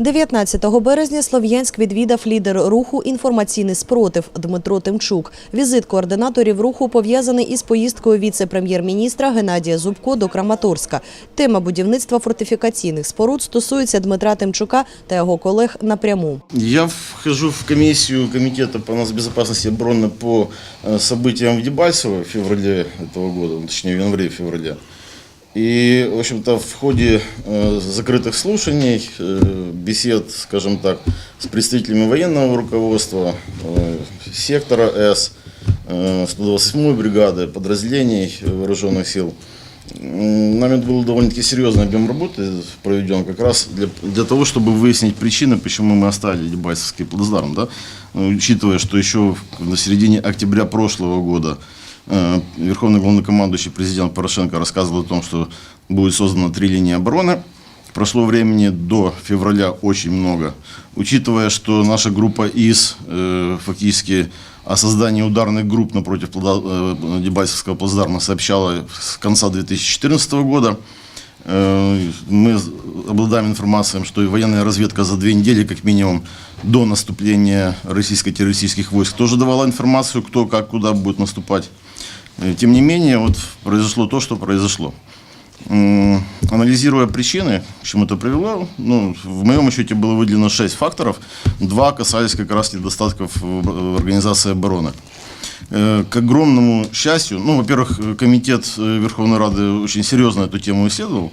19 березня Слов'янськ відвідав лідер руху «Інформаційний спротив» Дмитро Тимчук. Візит координаторів руху пов'язаний із поїздкою віце-прем'єр-міністра Геннадія Зубко до Краматорська. Тема будівництва фортифікаційних споруд стосується Дмитра Тимчука та його колег напряму. Я вхожу в комиссию Комитета по безопасности обороны по э, событиям в Дебальцево в феврале этого года, ну, точнее в январе-феврале. И, в общем-то, в ходе э, закрытых слушаний, э, бесед, скажем так, с представителями военного руководства, э, сектора С, э, 128-й бригады, подразделений вооруженных сил, м, нами был довольно-таки серьезный объем работы проведен как раз для, для того, чтобы выяснить причины, почему мы оставили Дебальцевский плацдарм. Да? Ну, Учитывая, что еще на середине октября прошлого года э, Верховный главнокомандующий президент Порошенко рассказывал о том, что будет создано три линии обороны. Прошло времени до февраля очень много. Учитывая, что наша группа ИС э, фактически о создании ударных групп напротив э, Дебальцевского плацдарма сообщала с конца 2014 года. Э, Мы обладаем информацией, что и военная разведка за две недели, как минимум, до наступления российско-террористических войск тоже давала информацию, кто, как, куда будет наступать. Э, Тем не менее, вот произошло то, что произошло. Анализируя причины, к чему это привело, ну, в моем отчете было выделено 6 факторов. Два касались как раз недостатков в в организации обороны. Э, К огромному счастью, ну, во-первых, э, комитет э, Верховной Рады очень серьезно эту тему исследовал.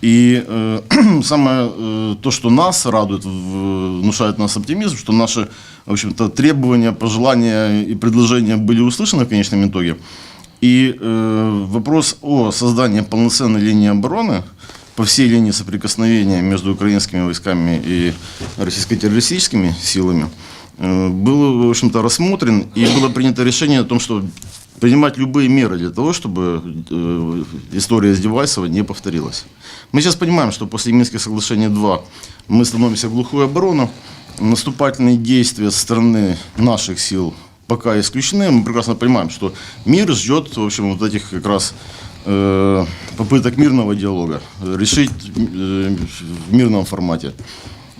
И э, самое э, то, что нас радует, внушает нас оптимизм, что наши, в общем-то, требования, пожелания и предложения были услышаны в конечном итоге. И э, вопрос о создании полноценной линии обороны по всей линии соприкосновения между украинскими войсками и российско-террористическими силами э, был, в общем-то, рассмотрен, и было принято решение о том, что принимать любые меры для того, чтобы э, история с Девальцево не повторилась. Мы сейчас понимаем, что после Минских соглашений 2 мы становимся в глухую оборону, наступательные действия со стороны наших сил пока исключены. Мы прекрасно понимаем, что мир ждет, в общем, вот этих как раз э, попыток мирного диалога, решить э, в мирном формате.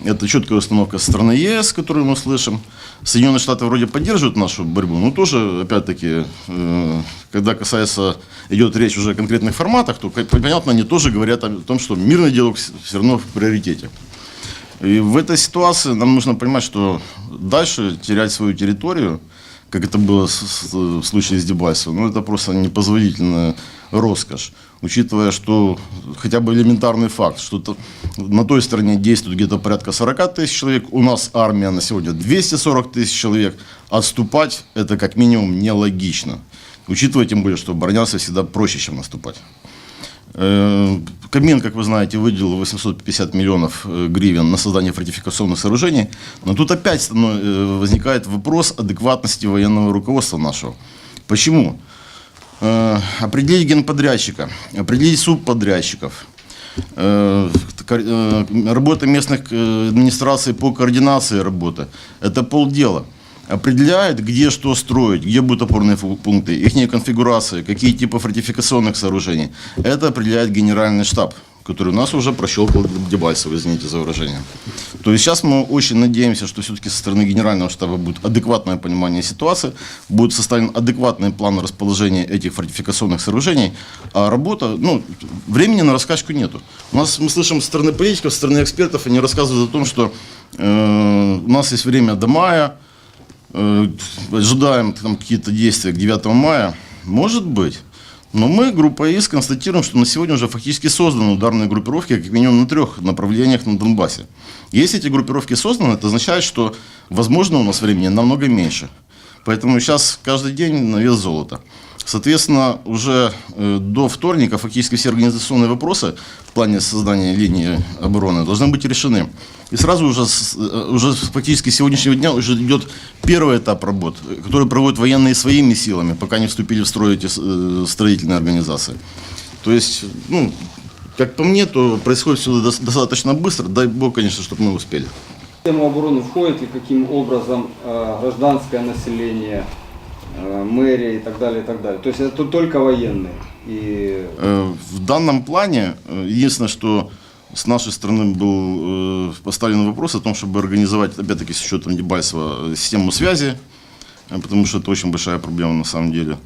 Это четкая установка со стороны ЕС, которую мы слышим. Соединенные Штаты вроде поддерживают нашу борьбу, но тоже, опять-таки, э, когда касается, идет речь уже о конкретных форматах, то, понятно, они тоже говорят о том, что мирный диалог все равно в приоритете. И в этой ситуации нам нужно понимать, что дальше терять свою территорию, как это было в случае с Дебальцевым, ну это просто непозволительная роскошь. Учитывая, что хотя бы элементарный факт, что то- на той стороне действует где-то порядка 40 тысяч человек, у нас армия на сегодня 240 тысяч человек, отступать это как минимум нелогично. Учитывая тем более, что обороняться всегда проще, чем наступать. Э, Кабмин, как вы знаете, выделил 850 миллионов э, гривен на создание фортификационных сооружений. Но тут опять э, возникает вопрос адекватности военного руководства нашего. Почему? Определить генподрядчика, определить субподрядчиков, ко- работа местных администраций по координации работы – это полдела. Определяет, где что строить, где будут опорные пункты, их конфигурации, какие типы фортификационных сооружений. Это определяет генеральный штаб, который у нас уже прощелкал Дебальцево, извините за выражение. То есть сейчас мы очень надеемся, что все-таки со стороны генерального штаба будет адекватное понимание ситуации, будет составлен адекватный план расположения этих фортификационных сооружений, а работа, ну, времени на раскачку нету. У нас мы слышим со стороны политиков, со стороны экспертов, они рассказывают о том, что э, у нас есть время до мая, ожидаем там какие-то действия к 9 мая. Может быть. Но мы, группа ИС, констатируем, что на сегодня уже фактически созданы ударные группировки как минимум на трех направлениях на Донбассе. Если эти группировки созданы, это означает, что, возможно, у нас времени намного меньше. Поэтому сейчас каждый день на вес золота. Соответственно, уже э, до вторника фактически все организационные вопросы в плане создания линии обороны должны быть решены. И сразу уже, э, уже фактически с сегодняшнего дня уже идет первый этап работ, который проводят военные своими силами, пока не вступили в строй эти э, строительные организации. То есть, ну, как по мне, то происходит все дос- достаточно быстро. Дай бог, конечно, чтобы мы успели. В тему обороны входит ли каким образом э, гражданское население, мэрия и так далее, и так далее. То есть это только военные. И Э, В данном плане, э, единственное, что с нашей стороны был э, поставлен вопрос о том, чтобы организовать, опять-таки, с учетом Дебальцева, э, систему связи, э, потому что это очень большая проблема на самом деле.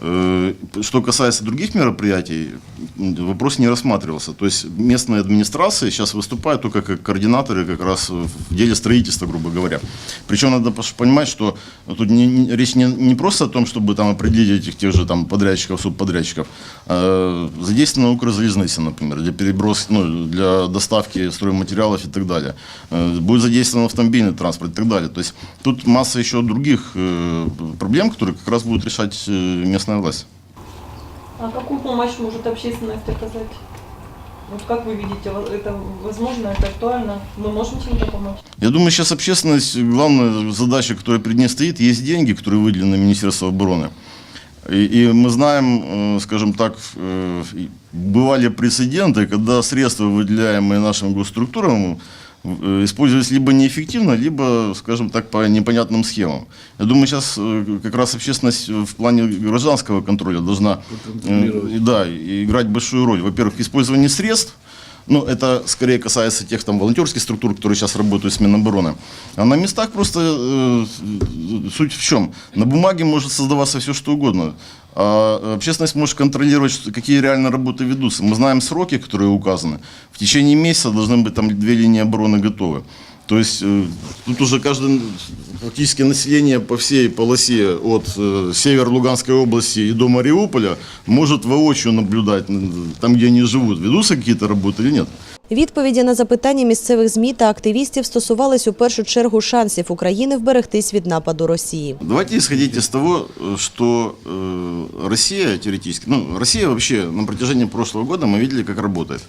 Э, Что касается других мероприятий, вопрос не рассматривался. То есть местные администрации сейчас выступают только как координаторы как раз в деле строительства, грубо говоря. Причем надо понимать, что тут не- речь не, не просто о том, чтобы там определить этих тех же там подрядчиков, субподрядчиков. А задействована Укрзалезница, например, для переброски, ну, для доставки стройматериалов и так далее. Э, Будет задействован автомобильный транспорт и так далее. То есть тут масса еще других э, проблем, которые как раз будет решать э, власть. А какую помощь может общественность оказать? Вот как вы видите, это возможно, это актуально? Мы можем чем-то помочь? Я думаю, сейчас общественность, главная задача, которая перед ней стоит, есть деньги, которые выделены Министерством обороны. И, и мы знаем, э, скажем так, э, бывали прецеденты, когда средства, выделяемые нашим госструктурам, использовались либо неэффективно, либо, скажем так, по непонятным схемам. Я думаю, сейчас э, как раз общественность в плане гражданского контроля должна э, да, играть большую роль. Во-первых, использование средств, ну, это скорее касается тех там волонтерских структур, которые сейчас работают с Минобороны. А на местах просто э, суть в чем? На бумаге может создаваться все, что угодно. А общественность может контролировать, какие реально работы ведутся. Мы знаем сроки, которые указаны. В течение месяца должны быть там две линии обороны готовы. То есть э, тут уже каждое фактически население по всей полосе от э, север Луганской области и до Мариуполя может воочию наблюдать м, там, где они живут, ведутся какие-то работы или нет. Відповіді на запитання місцевих ЗМІ та активістів стосувались у першу чергу шансів України вберегтись від нападу Росії. Давайте исходить из того, э, что э, Россия теоретически, ну, Россия вообще на протяжении прошлого года мы видели, как работает.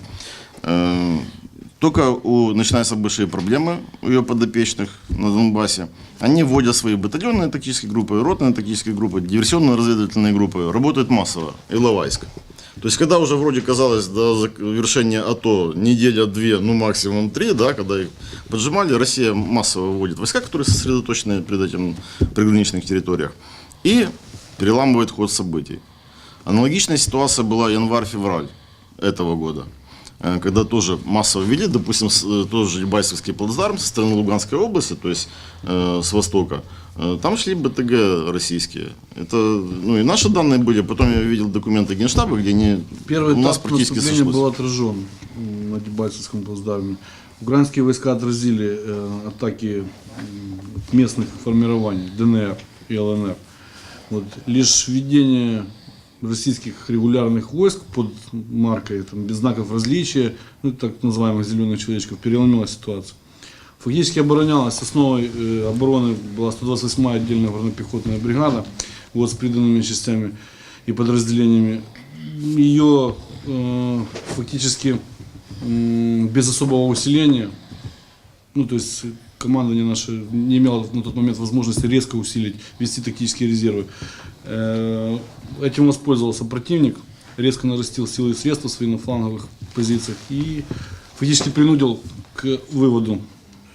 Только у, начинаются большие проблемы у ее подопечных на Донбассе. Они вводят свои батальонные тактические группы, ротные тактические группы, диверсионно-разведывательные группы, работают массово, Иловайск. То есть, когда уже вроде казалось до завершения АТО неделя-две, ну максимум три, да, когда их поджимали, Россия массово выводит войска, которые сосредоточены перед этим приграничных территориях, и переламывает ход событий. Аналогичная ситуация была январь-февраль этого года, когда тоже массово ввели, допустим, э, тоже Дебальцевский плацдарм со стороны Луганской области, то есть э, с востока, Э, там шли БТГ российские. Это, ну и наши данные были, потом я видел документы Генштаба, где они Первый у нас этап практически сошлось. был отражен на Дебальцевском плацдарме. Украинские войска отразили э, атаки местных формирований ДНР и ЛНР. Вот. Лишь введение российских регулярных войск под маркой там, без знаков различия, ну, так называемых зеленых человечков, переломила ситуацию. Фактически оборонялась, основой э, обороны была 128-я отдельная горно-пехотная бригада вот, с приданными частями и подразделениями. Ее э, фактически м, без особого усиления, ну то есть командование наше не имело на тот момент возможности резко усилить, вести тактические резервы. Э, этим воспользовался противник, резко нарастил силы и средства свои на фланговых позициях и фактически принудил к выводу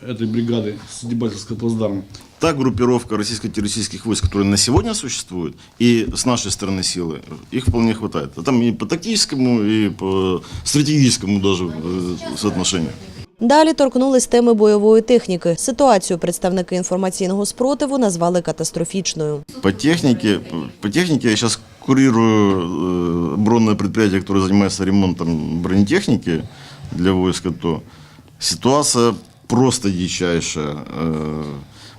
этой бригады с Дебальцевского плацдарма. Та группировка российско-террористических войск, которая на сегодня существует, и с нашей стороны силы, их вполне хватает. А там и по тактическому, и по стратегическому даже э, соотношению. Далі торкнулись теми бойової техніки. Ситуацію представники інформаційного спротиву назвали катастрофічною. По техніці, по техніці я зараз курирую е, оборонне підприємство, яке займається ремонтом бронетехніки для військ То Ситуація просто дичайша. Е,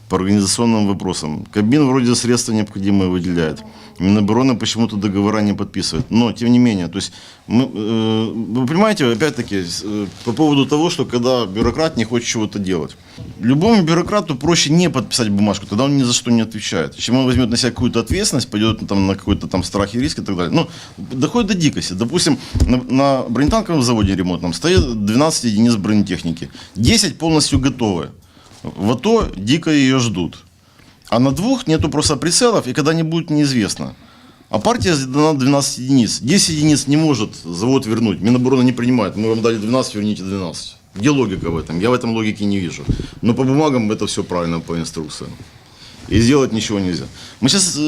по организационным вопросам. Кабин вроде средства необходимые выделяет. Минобороны почему-то договора не подписывает. Но, тем не менее, то есть, мы, э, вы понимаете, опять-таки, э, по поводу того, что когда бюрократ не хочет чего-то делать. Любому бюрократу проще не подписать бумажку, тогда он ни за что не отвечает. Чем он возьмет на себя какую-то ответственность, пойдет там, на какой-то там страх и риск и так далее. Ну, доходит до дикости. Допустим, на, на бронетанковом заводе ремонтном стоит 12 единиц бронетехники. 10 полностью готовы. В АТО дико ее ждут. А на двух нету просто прицелов, и когда они будут, неизвестно. А партия дана 12 единиц. 10 единиц не может завод вернуть. Минобороны не принимает. Мы вам дали 12, верните 12. Где логика в этом? Я в этом логики не вижу. Но по бумагам это все правильно по инструкциям. И сделать ничего нельзя. Мы сейчас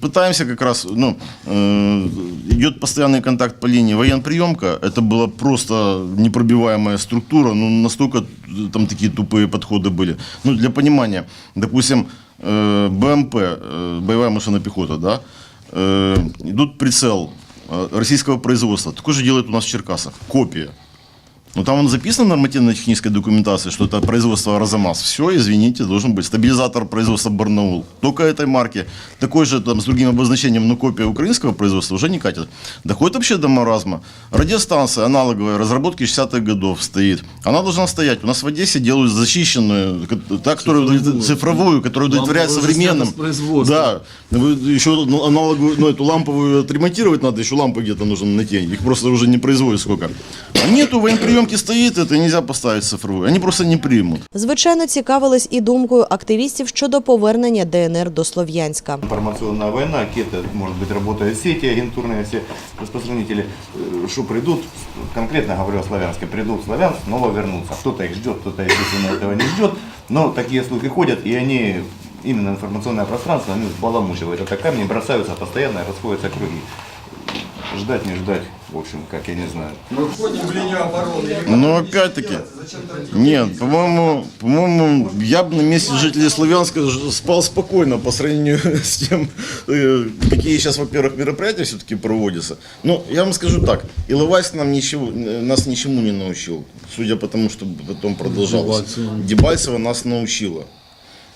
пытаемся как раз, ну, э, идет постоянный контакт по линии военприемка, это была просто непробиваемая структура, ну, настолько э, там такие тупые подходы были. Ну, для понимания, допустим, э, БМП, э, боевая машина пехота, да, э, идут прицел э, российского производства, такой же делает у нас в Черкасах, копия. Ну, там он записан нормативно-технической документации, что это производство Арзамас. Все, извините, должен быть стабилизатор производства Барнаул. Только этой марки. Такой же там с другим обозначением, но копия украинского производства уже не катит. Доходит вообще до маразма. Радиостанция аналоговая, разработки 60-х годов стоит. Она должна стоять. У нас в Одессе делают защищенную, та, которая Цифровую. цифровую, которая удовлетворяет современным. Да. Еще ну, аналоговую, ну, эту ламповую отремонтировать надо, еще лампы где-то нужно найти. Их просто уже не производят сколько. А нету, военприемки стоит, это нельзя поставить цифровую. Они просто не примут. Звичайно, цікавились і думкою активістів щодо повернення ДНР до Слов'янська. Информационная война, какие-то, может быть, работают сети агентурные, все распространители, э, что придут, конкретно говорю о Славянске, придут в Славянск, снова вернутся. Кто-то их ждет, кто-то, естественно, этого не ждет, но такие слухи ходят, и они, именно информационное пространство, они взбаламучивают это камни, бросаются постоянно, и расходятся круги. Ждать, не ждать, в общем, как я не знаю. Мы входим в линию обороны. Но опять-таки, нет, по-моему, по-моему, я бы на месте жителей Славянска спал спокойно по сравнению с тем, э, какие сейчас, во-первых, мероприятия все-таки проводятся. Ну, я вам скажу так, Иловайск нам ничего, э, нас ничему не научил, судя по тому, что потом продолжалось. Дебальцево нас научила.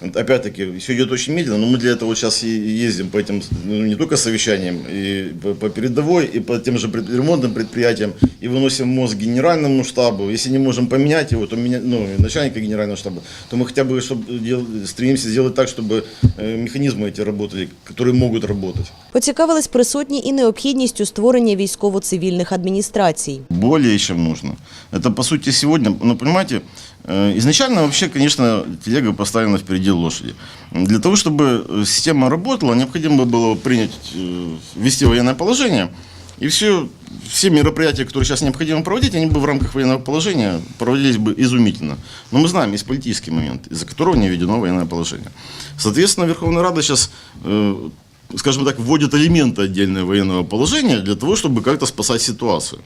Вот Опять-таки, все идет очень медленно, но мы для этого сейчас и ездим по этим, ну, не только совещаниям, и по, по передовой, и по тем же пред- ремонтным предприятиям, и выносим мозг генеральному штабу. Если не можем поменять его, то меня, ну, и начальника генерального штаба, то мы хотя бы чтобы, дел- стремимся сделать так, чтобы э, механизмы эти работали, которые могут работать. Поцікавились присутні і необхідністю створення військово-цивільних адміністрацій. Более чем нужно. Это, по сути, сегодня, ну, понимаете, э, изначально вообще, конечно, телега поставлена впереди лошади. Для того, чтобы э, система работала, необходимо было принять, э, ввести военное положение, и все, все мероприятия, которые сейчас необходимо проводить, они бы в рамках военного положения проводились бы изумительно. Но мы знаем, есть политический момент, из-за которого не введено военное положение. Соответственно, Верховная Рада сейчас э, скажем так, вводит элементы отдельного военного положения для того, чтобы как-то спасать ситуацию.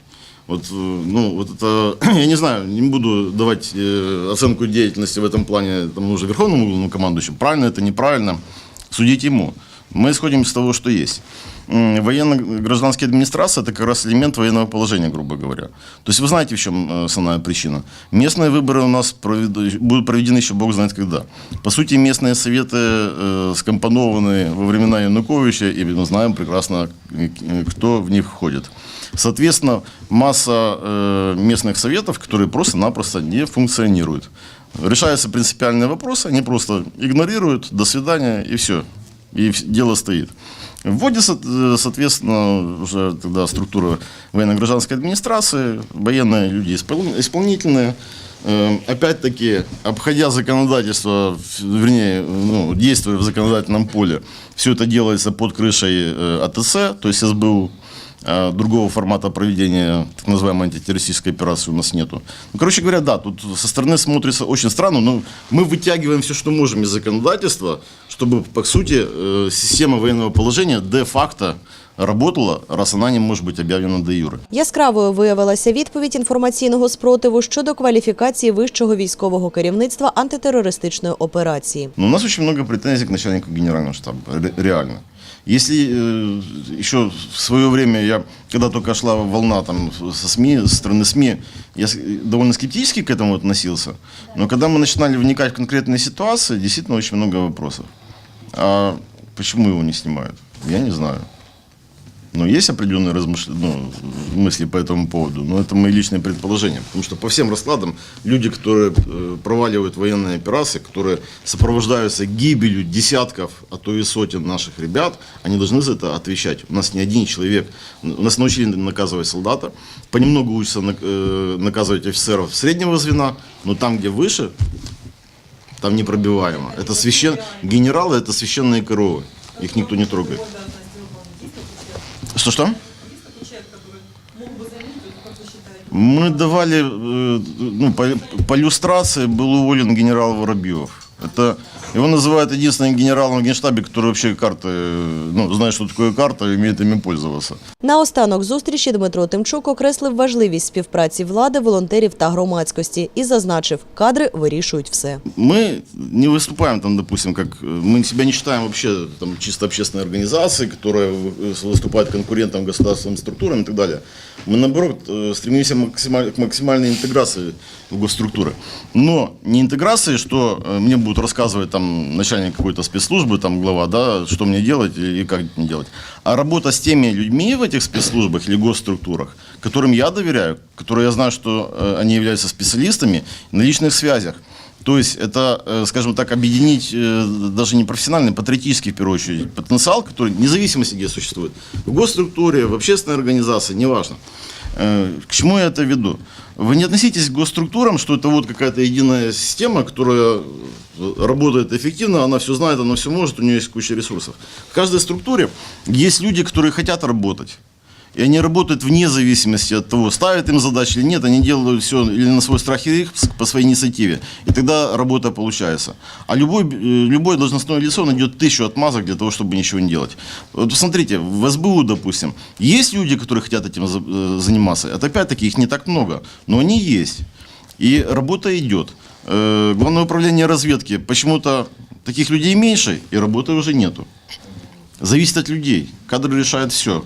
Вот, э, ну, вот это, я не знаю, не буду давать э, оценку деятельности в этом плане тому же Верховному главному командующему. Правильно это, неправильно, судить ему. Мы исходим из того, что есть. Военно-гражданская администрация – это как раз элемент военного положения, грубо говоря. То есть вы знаете, в чем э, основная причина. Местные выборы у нас проведу- будут проведены еще бог знает когда. По сути, местные советы э, скомпонованы во времена Януковича, и мы знаем прекрасно, э, кто в них входит. Соответственно, масса э, местных советов, которые просто-напросто не функционируют. Решаются принципиальные вопросы, они просто игнорируют, до свидания, и все. И дело стоит. Вводится, э, соответственно, уже тогда структура военно-гражданской администрации, военные люди испол- исполнительные. Э, Опять-таки, обходя законодательство, вернее, ну, действуя в законодательном поле, все это делается под крышей э, АТС, то есть СБУ. А Другого формата проведения так называемой антитеррористической операции у нас нету. Ну, короче говоря, да, тут со стороны смотрится очень странно, но мы вытягиваем все, что можем из законодательства, чтобы, по сути, э, система военного положения де-факто работала, раз она не может быть объявлена де юре. Яскравою виявилася відповідь інформаційного спротиву щодо кваліфікації вищого військового керівництва антитерористичної операції. Но у нас очень много претензий к начальнику генерального штаба, ре- реально. Если э, еще в свое время, я, когда только шла волна там, со СМИ, со стороны СМИ, я с- довольно скептически к этому относился. Но когда мы начинали вникать в конкретные ситуации, действительно очень много вопросов. А почему его не снимают? Я не знаю. Но есть определенные размышления, ну, мысли по этому поводу, но это мои личные предположения. Потому что по всем раскладам люди, которые э, проваливают военные операции, которые сопровождаются гибелью десятков, а то и сотен наших ребят, они должны за это отвечать. У нас не один человек, у нас научили наказывать солдата, понемногу учатся э, наказывать офицеров среднего звена, но там, где выше, там непробиваемо. Это священ... Генералы – это священные коровы, их никто не трогает. Что-что? Мы давали, э, ну, по, по иллюстрации был уволен генерал Воробьев. Это Его называют единственным генералом в Генштабе, который вообще карты, э, ну, знает, что такое карта и умеет ими пользоваться. Наостанок зустрічі Дмитро Тимчук окреслив важливість співпраці влади, волонтерів та громадськості і зазначив, кадри вирішують все. Мы не выступаем там, допустим, как э, мы себя не считаем вообще там чисто общественной организацией, которая вы- выступает конкурентом государственным структурам и так далее. Мы наоборот э, стремимся к максимальной интеграции в госструктуры. Но не интеграции, что э, мне будут рассказывать там начальник какой-то спецслужбы, там глава, да, что мне делать и как не делать, а работа с теми людьми в этих спецслужбах или госструктурах, которым я доверяю, которые я знаю, что э, они являются специалистами на личных связях. То есть это, э, скажем так, объединить э, даже не профессиональный, патриотический, в первую очередь, потенциал, который независимости где существует, в госструктуре, в общественной организации, неважно. Э, К чему я это веду? Вы не относитесь к госструктурам, что это вот какая-то единая система, которая работает эффективно, она все знает, она все может, у нее есть куча ресурсов. В каждой структуре есть люди, которые хотят работать. И они работают вне зависимости от того, ставят им задачи или нет, они делают все или на свой страх и риск, по своей инициативе. И тогда работа получается. А любой, э, любое должностное лицо найдет тысячу отмазок для того, чтобы ничего не делать. Вот посмотрите, в СБУ, допустим, есть люди, которые хотят этим э, заниматься. Это опять-таки их не так много, но они есть. И работа идет. Э, Главное управление разведки, почему-то таких людей меньше, и работы уже нету. Зависит от людей. Кадры решают все.